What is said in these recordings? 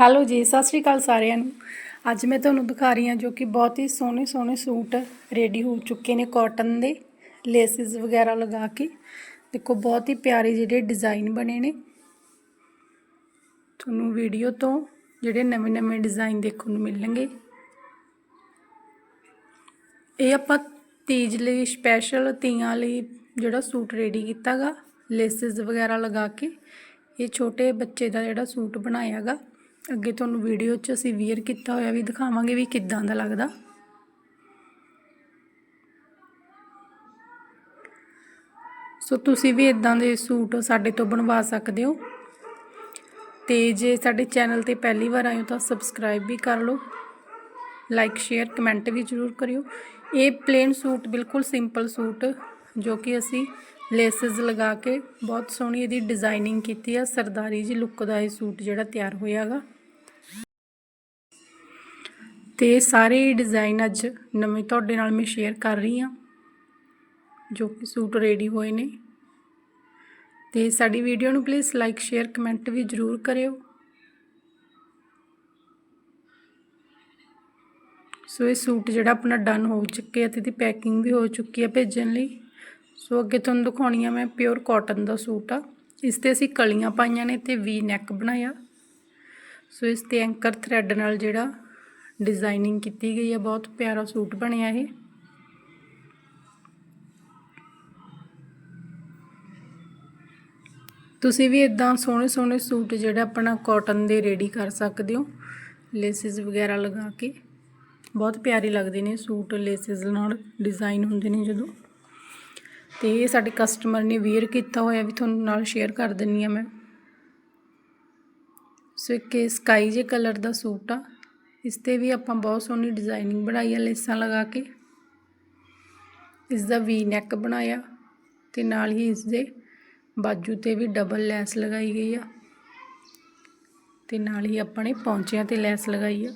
Hello ਜੀ, ਸਤਿ ਸ਼੍ਰੀ ਅਕਾਲ ਸਾਰਿਆਂ ਨੂੰ। ਅੱਜ ਮੈਂ ਤੁਹਾਨੂੰ ਦਿਖਾ ਰਹੀ ਹਾਂ ਜੋ ਕਿ ਬਹੁਤ ਹੀ ਸੋਹਣੇ ਸੋਹਣੇ ਸੂਟ ਰੈਡੀ ਹੋ ਚੁੱਕੇ ਨੇ ਕਾਟਨ ਦੇ ਲੇਸਿਸ ਵਗੈਰਾ ਲਗਾ ਕੇ। ਦੇਖੋ, ਬਹੁਤ ਹੀ ਪਿਆਰੇ ਜਿਹੜੇ ਡਿਜ਼ਾਈਨ ਬਣੇ ਨੇ। ਤੁਹਾਨੂੰ ਵੀਡੀਓ ਤੋਂ ਜਿਹੜੇ ਨਵੇਂ ਨਵੇਂ ਡਿਜ਼ਾਈਨ ਦੇਖਣ ਨੂੰ ਮਿਲਣਗੇ। ਇਹ ਆਪਾਂ ਤੀਜ ਲਈ ਸਪੈਸ਼ਲ ਤੀਆਂ ਲਈ ਜਿਹੜਾ ਸੂਟ ਰੈਡੀ ਕੀਤਾਗਾ ਲੇਸਿਸ ਵਗੈਰਾ ਲਗਾ ਕੇ। ਇਹ ਛੋਟੇ ਬੱਚੇ ਦਾ ਜਿਹੜਾ ਸੂਟ ਬਣਾਇਆਗਾ ਅੱਗੇ ਤੁਹਾਨੂੰ ਵੀਡੀਓ 'ਚ ਅਸੀਂ ਵੀਅਰ ਕੀਤਾ ਹੋਇਆ ਵੀ ਦਿਖਾਵਾਂਗੇ ਵੀ ਕਿੱਦਾਂ ਦਾ ਲੱਗਦਾ। ਸੋ ਤੁਸੀਂ ਵੀ ਇਦਾਂ ਦੇ ਸੂਟ ਸਾਡੇ ਤੋਂ ਬਣਵਾ ਸਕਦੇ ਹੋ। ਤੇ ਜੇ ਸਾਡੇ ਚੈਨਲ ਤੇ ਪਹਿਲੀ ਵਾਰ ਆਏ ਹੋ ਤਾਂ ਸਬਸਕ੍ਰਾਈਬ ਵੀ ਕਰ ਲਓ। ਲਾਈਕ ਸ਼ੇਅਰ ਕਮੈਂਟ ਵੀ ਜ਼ਰੂਰ ਕਰਿਓ। ਇਹ ਪਲੇਨ ਸੂਟ, ਬਿਲਕੁਲ ਸਿੰਪਲ ਸੂਟ ਜੋ ਕਿ ਅਸੀਂ ਲੇਸਿਸ ਲਗਾ ਕੇ ਬਹੁਤ ਸੋਹਣੀ ਇਹਦੀ ਡਿਜ਼ਾਈਨਿੰਗ ਕੀਤੀ ਆ, ਸਰਦਾਰੀ ਜੀ ਲੁੱਕ ਦਾ ਇਹ ਸੂਟ ਜਿਹੜਾ ਤਿਆਰ ਹੋਇਆਗਾ ਤੇ ਸਾਰੇ ਡਿਜ਼ਾਈਨ ਅੱਜ ਨਵੇਂ ਤੁਹਾਡੇ ਨਾਲ ਮੈਂ ਸ਼ੇਅਰ ਕਰ ਰਹੀ ਹਾਂ ਜੋ ਕਿ ਸੂਟ ਰੈਡੀ ਹੋਏ ਨੇ। ਤੇ ਸਾਡੀ ਵੀਡੀਓ ਨੂੰ ਪਲੀਜ਼ ਲਾਈਕ ਸ਼ੇਅਰ ਕਮੈਂਟ ਵੀ ਜ਼ਰੂਰ ਕਰਿਓ। ਸੋ ਇਹ ਸੂਟ ਜਿਹੜਾ ਆਪਣਾ ਡਨ ਹੋ ਚੁੱਕਿਆ ਤੇ ਇਹਦੀ ਪੈਕਿੰਗ ਵੀ ਹੋ ਚੁੱਕੀ ਹੈ ਭੇਜਣ ਲਈ। ਸੋ ਅੱਗੇ ਤੁਹਾਨੂੰ ਦਿਖਾਉਣੀ ਆ ਮੈਂ ਪਿਓਰ ਕਾਟਨ ਦਾ ਸੂਟ ਆ। ਇਸ ਤੇ ਅਸੀਂ ਕਲੀਆਂ ਪਾਈਆਂ ਨੇ ਤੇ ਵੀ ਨੈਕ ਬਣਾਇਆ। ਸੋ ਇਸ ਤੇ ਐਂਕਰ ਥ੍ਰੈਡ ਨਾਲ ਜਿਹੜਾ ਡਿਜ਼ਾਈਨਿੰਗ ਕੀਤੀ ਗਈ ਹੈ ਬਹੁਤ ਪਿਆਰਾ ਸੂਟ ਬਣਿਆ ਇਹ। ਤੁਸੀਂ ਵੀ ਇਦਾਂ ਸੋਹਣੇ ਸੋਹਣੇ ਸੂਟ ਜਿਹੜਾ ਆਪਣਾ ਕਾਟਨ ਦੇ ਰੈਡੀ ਕਰ ਸਕਦੇ ਹੋ ਲੇਸਿਸ ਵਗੈਰਾ ਲਗਾ ਕੇ। ਬਹੁਤ ਪਿਆਰੇ ਲੱਗਦੇ ਨੇ ਸੂਟ ਲੇਸਿਸ ਨਾਲ ਡਿਜ਼ਾਈਨ ਹੁੰਦੇ ਨੇ ਜਦੋਂ। ਤੇ ਇਹ ਸਾਡੇ ਕਸਟਮਰ ਨੇ ਵੇਅਰ ਕੀਤਾ ਹੋਇਆ ਵੀ ਤੁਹਾਨੂੰ ਨਾਲ ਸ਼ੇਅਰ ਕਰ ਦਿੰਨੀ ਆ ਮੈਂ। ਸੋ ਇੱਕ ਸਕਾਈ ਜੇ ਕਲਰ ਦਾ ਸੂਟ ਆ, ਇਸ ਤੇ ਵੀ ਆਪਾਂ ਬਹੁਤ ਸੋਹਣੀ ਡਿਜ਼ਾਈਨਿੰਗ ਬਣਾਈ ਆ ਲੇਸਾਂ ਲਗਾ ਕੇ। ਇਸ ਦਾ ਵੀ ਨੈਕ ਬਣਾਇਆ ਤੇ ਨਾਲ ਹੀ ਇਸ ਦੇ ਬਾਜੂ ਤੇ ਵੀ ਡਬਲ ਲੈਸ ਲਗਾਈ ਗਈ ਆ। ਤੇ ਨਾਲ ਹੀ ਆਪਾਂ ਨੇ ਪੌਂਚਿਆਂ ਤੇ ਲੈਸ ਲਗਾਈ ਆ।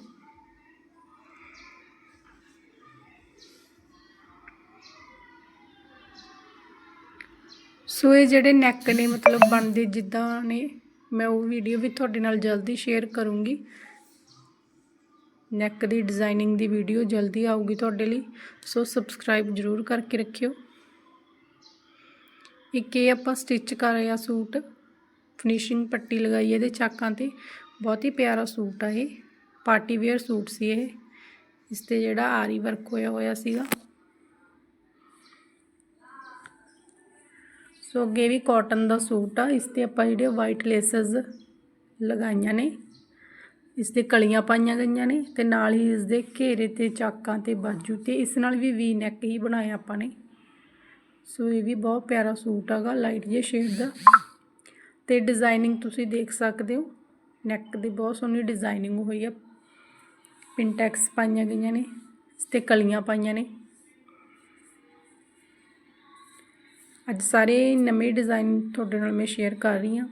ਸੋ ਇਹ ਜਿਹੜੇ ਨੈਕ ਨੇ, ਮਤਲਬ ਬਣਦੇ ਜਿੱਦਾਂ ਨੇ, ਮੈਂ ਉਹ ਵੀਡੀਓ ਵੀ ਤੁਹਾਡੇ ਨਾਲ ਜਲਦੀ ਸ਼ੇਅਰ ਕਰੂੰਗੀ। ਨੈਕ ਦੀ ਡਿਜ਼ਾਈਨਿੰਗ ਦੀ ਵੀਡੀਓ ਜਲਦੀ ਆਊਗੀ ਤੁਹਾਡੇ ਲਈ, ਸੋ ਸਬਸਕ੍ਰਾਈਬ ਜ਼ਰੂਰ ਕਰਕੇ ਰੱਖਿਓ। ਇੱਕ ਇਹ ਆਪਾਂ ਸਟਿਚ ਕਰ ਰਿਆ ਸੂਟ ਫਿਨਿਸ਼ਿੰਗ ਪੱਟੀ ਲਗਾਈ ਇਹਦੇ ਚਾਕਾਂ ਤੇ, ਬਹੁਤ ਹੀ ਪਿਆਰਾ ਸੂਟ ਆ ਇਹ ਪਾਰਟੀ ਵੇਅਰ ਸੂਟ ਸੀ ਇਹ। ਇਸ ਤੇ ਜਿਹੜਾ ਆਰੀ ਵਰਕ ਹੋਇਆ ਹੋਇਆ ਸੀਗਾ। ਸੋ ਅੱਗੇ ਵੀ ਕਾਟਨ ਦਾ ਸੂਟ ਆ। ਇਸ ਤੇ ਆਪਾਂ ਜਿਹੜੇ ਵਾਈਟ ਲੇਸਸ ਲਗਾਈਆਂ ਨੇ, ਇਸ 'ਤੇ ਕਲੀਆਂ ਪਾਈਆਂ ਗਈਆਂ ਨੇ ਤੇ ਨਾਲ ਹੀ ਇਸ ਦੇ ਘੇਰੇ ਤੇ ਚਾਕਾਂ ਤੇ ਬਾਜੂ ਤੇ ਇਸ ਨਾਲ ਵੀ ਵੀ ਨੈਕ ਹੀ ਬਣਾਇਆ ਆਪਾਂ ਨੇ। ਸੋ ਇਹ ਵੀ ਬਹੁਤ ਪਿਆਰਾ ਸੂਟ ਹੈਗਾ ਲਾਈਟ ਜੇ ਸ਼ੇਡ ਦਾ। ਤੇ ਡਿਜ਼ਾਈਨਿੰਗ ਤੁਸੀਂ ਦੇਖ ਸਕਦੇ ਹੋ ਨੈਕ ਦੀ ਬਹੁਤ ਸੋਹਣੀ ਡਿਜ਼ਾਈਨਿੰਗ ਹੋਈ ਆ। ਪਿੰਟੈਕਸ ਪਾਈਆਂ ਗਈਆਂ ਨੇ, ਇਸ ਤੇ ਕਲੀਆਂ ਪਾਈਆਂ ਨੇ। ਅੱਜ ਸਾਰੇ ਨਵੇਂ ਡਿਜ਼ਾਈਨ ਤੁਹਾਡੇ ਨਾਲ ਮੈਂ ਸ਼ੇਅਰ ਕਰ ਰਹੀ ਹਾਂ।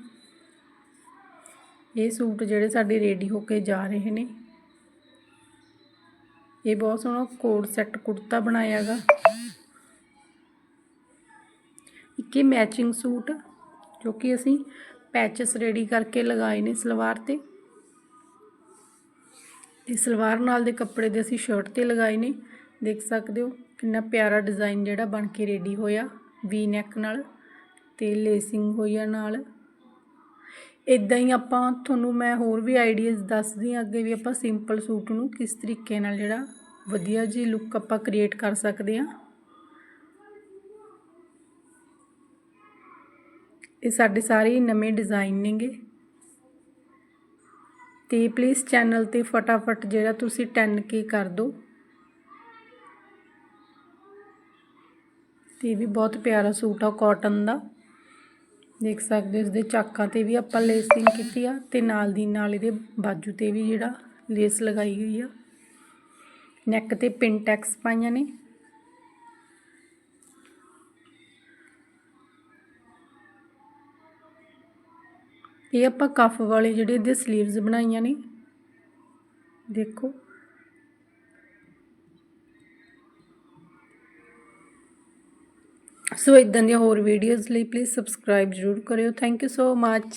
ਇਹ ਸੂਟ ਜਿਹੜੇ ਸਾਡੇ ਰੈਡੀ ਹੋ ਕੇ ਜਾ ਰਹੇ ਨੇ। ਇਹ ਬਹੁਤ ਸੋਹਣਾ ਕੋਡ ਸੈੱਟ ਕੁੜਤਾ ਬਣਾਇਆਗਾ ਇੱਕ ਮੈਚਿੰਗ ਸੂਟ, ਜੋ ਕਿ ਅਸੀਂ ਪੈਚਸ ਰੈਡੀ ਕਰਕੇ ਲਗਾਏ ਨੇ ਸਲਵਾਰ ਤੇ। ਤੇ ਸਲਵਾਰ ਨਾਲ ਦੇ ਕੱਪੜੇ ਦੇ ਅਸੀਂ ਸ਼ਰਟ ਤੇ ਲਗਾਏ ਨੇ। ਦੇਖ ਸਕਦੇ ਹੋ ਕਿੰਨਾ ਪਿਆਰਾ ਡਿਜ਼ਾਈਨ ਜਿਹੜਾ ਬਣ ਕੇ ਰੈਡੀ ਹੋਇਆ। ਵੀ ਨੈਕ ਨਾਲ ਤੇ ਲੇਸਿੰਗ ਹੋਈ ਆ ਨਾਲ। ਇਦਾਂ ਹੀ ਆਪਾਂ ਤੁਹਾਨੂੰ ਮੈਂ ਹੋਰ ਵੀ ਆਈਡੀਆਜ਼ ਦੱਸਦੀ ਹਾਂ ਅੱਗੇ ਵੀ ਆਪਾਂ ਸਿੰਪਲ ਸੂਟ ਨੂੰ ਕਿਸ ਤਰੀਕੇ ਨਾਲ ਜਿਹੜਾ ਵਧੀਆ ਜੀ ਲੁੱਕ ਆਪਾਂ ਕ੍ਰੀਏਟ ਕਰ ਸਕਦੇ ਹਾਂ। ਇਹ ਸਾਡੇ ਸਾਰੇ ਨਵੇਂ ਡਿਜ਼ਾਈਨ ਨੇਗੇ। ਤੇ ਪਲੀਜ਼ ਚੈਨਲ ਤੇ ਫਟਾਫਟ ਜਿਹੜਾ ਤੁਸੀਂ 10k ਕਰ ਦਿਓ। ਤੇ ਵੀ ਬਹੁਤ ਪਿਆਰਾ ਸੂਟ ਆ ਕਾਟਨ ਦਾ। ਦੇਖ ਸਕਦੇ ਹੋ ਇਸ ਦੇ ਚਾਕਾਂ ਤੇ ਵੀ ਆਪਾਂ ਲੇਸਿੰਗ ਕੀਤੀ ਆ ਤੇ ਨਾਲ ਦੀ ਨਾਲ ਇਹਦੇ ਬਾਜੂ ਤੇ ਵੀ ਜਿਹੜਾ ਲੇਸ ਲਗਾਈ ਗਈ ਆ। ਨੈਕ ਤੇ ਪਿਨ ਟੈਕਸ ਪਾਈਆਂ ਨੇ। ਇਹ ਆਪਾਂ ਕਫ ਵਾਲੇ ਜਿਹੜੇ ਇਹਦੇ 슬ੀਵਸ ਬਣਾਈਆਂ ਨੇ। ਦੇਖੋ। ਸੋ ਇਦਾਂ ਦੀਆਂ ਹੋਰ ਵੀਡੀਓਜ਼ ਲਈ ਪਲੀਜ਼ ਸਬਸਕ੍ਰਾਈਬ ਜ਼ਰੂਰ ਕਰਿਓ। Thank you so much